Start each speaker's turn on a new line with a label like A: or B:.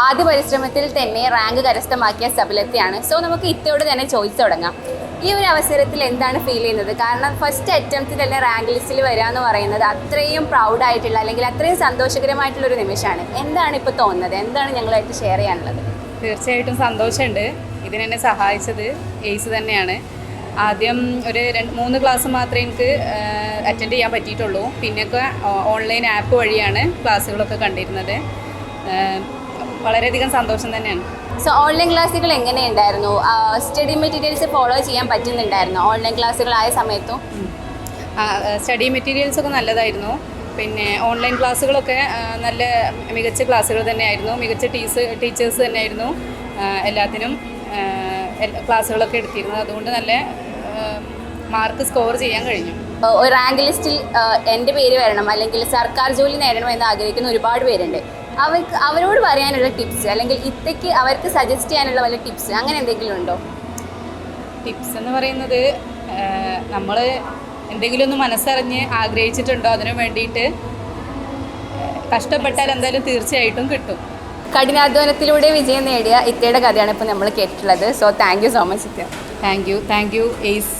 A: ആദ്യ പരിശ്രമത്തിൽ തന്നെ റാങ്ക് കരസ്ഥമാക്കിയ സബലത്തെയാണ്. സോ നമുക്ക് ഇത്തോട് തന്നെ ചോദിച്ചു തുടങ്ങാം. ഈ ഒരു അവസരത്തിൽ എന്താണ് ഫീൽ ചെയ്യുന്നത്? കാരണം ഫസ്റ്റ് അറ്റംപ്റ്റ് തന്നെ റാങ്ക് ലിസ്റ്റിൽ വരിക എന്ന് പറയുന്നത് അത്രയും പ്രൗഡ് ആയിട്ടുള്ള അല്ലെങ്കിൽ അത്രയും സന്തോഷകരമായിട്ടുള്ള ഒരു നിമിഷമാണ്. എന്താണ് ഇപ്പോൾ തോന്നുന്നത്? എന്താണ് ഞങ്ങളായിട്ട് ഷെയർ ചെയ്യാനുള്ളത്?
B: തീർച്ചയായിട്ടും സന്തോഷമുണ്ട്. ഇതിനെന്നെ സഹായിച്ചത് എയ്സ് തന്നെയാണ്. ആദ്യം ഒരു രണ്ട് മൂന്ന് ക്ലാസ് മാത്രമേ എനിക്ക് അറ്റൻഡ് ചെയ്യാൻ പറ്റിയിട്ടുള്ളൂ. പിന്നെയൊക്കെ ഓൺലൈൻ ആപ്പ് വഴിയാണ് ക്ലാസ്സുകളൊക്കെ കണ്ടിരുന്നത്. വളരെയധികം സന്തോഷം തന്നെയാണ്.
A: സോ ഓൺലൈൻ ക്ലാസ്സുകൾ എങ്ങനെയുണ്ടായിരുന്നു? സ്റ്റഡി മെറ്റീരിയൽസ് ഫോളോ ചെയ്യാൻ പറ്റുന്നുണ്ടായിരുന്നു? ഓൺലൈൻ ക്ലാസ്സുകളായ സമയത്തും?
B: സ്റ്റഡി മെറ്റീരിയൽസ് ഒക്കെ നല്ലതായിരുന്നു. പിന്നെ ഓൺലൈൻ ക്ലാസ്സുകളൊക്കെ നല്ല മികച്ച ക്ലാസ്സുകൾ തന്നെയായിരുന്നു. മികച്ച ടീസ് ടീച്ചേഴ്സ് തന്നെയായിരുന്നു. എല്ലാത്തിനും ക്ലാസ്സുകളൊക്കെ എടുത്തിരുന്നത്. അതുകൊണ്ട് നല്ല മാർക്ക് സ്കോർ ചെയ്യാൻ കഴിഞ്ഞു.
A: ഒരു റാങ്ക് ലിസ്റ്റിൽ എന്റെ പേര് വരണം അല്ലെങ്കിൽ സർക്കാർ ജോലി നേടണം എന്ന് ആഗ്രഹിക്കുന്ന ഒരുപാട് പേരുണ്ട്. അവർക്ക് അവരോട് പറയാനുള്ള ടിപ്സ് അല്ലെങ്കിൽ ഇത്തയ്ക്ക് അവർക്ക് സജസ്റ്റ് ചെയ്യാനുള്ള വല്ല ടിപ്സ് അങ്ങനെ എന്തെങ്കിലും ഉണ്ടോ?
B: ടിപ്സ് എന്ന് പറയുന്നത് നമ്മൾ എന്തെങ്കിലും ഒന്ന് മനസ്സറിഞ്ഞ് ആഗ്രഹിച്ചിട്ടുണ്ടോ അതിനു വേണ്ടിയിട്ട് കഷ്ടപ്പെട്ടാൽ എന്തായാലും തീർച്ചയായിട്ടും കിട്ടും.
A: കഠിനാധ്വാനത്തിലൂടെ വിജയം നേടിയ ഇത്തയുടെ കഥയാണ് ഇപ്പോൾ നമ്മൾ കേട്ടിട്ടുള്ളത്. So thank you so much ഇത്ത
B: thank you thank you ace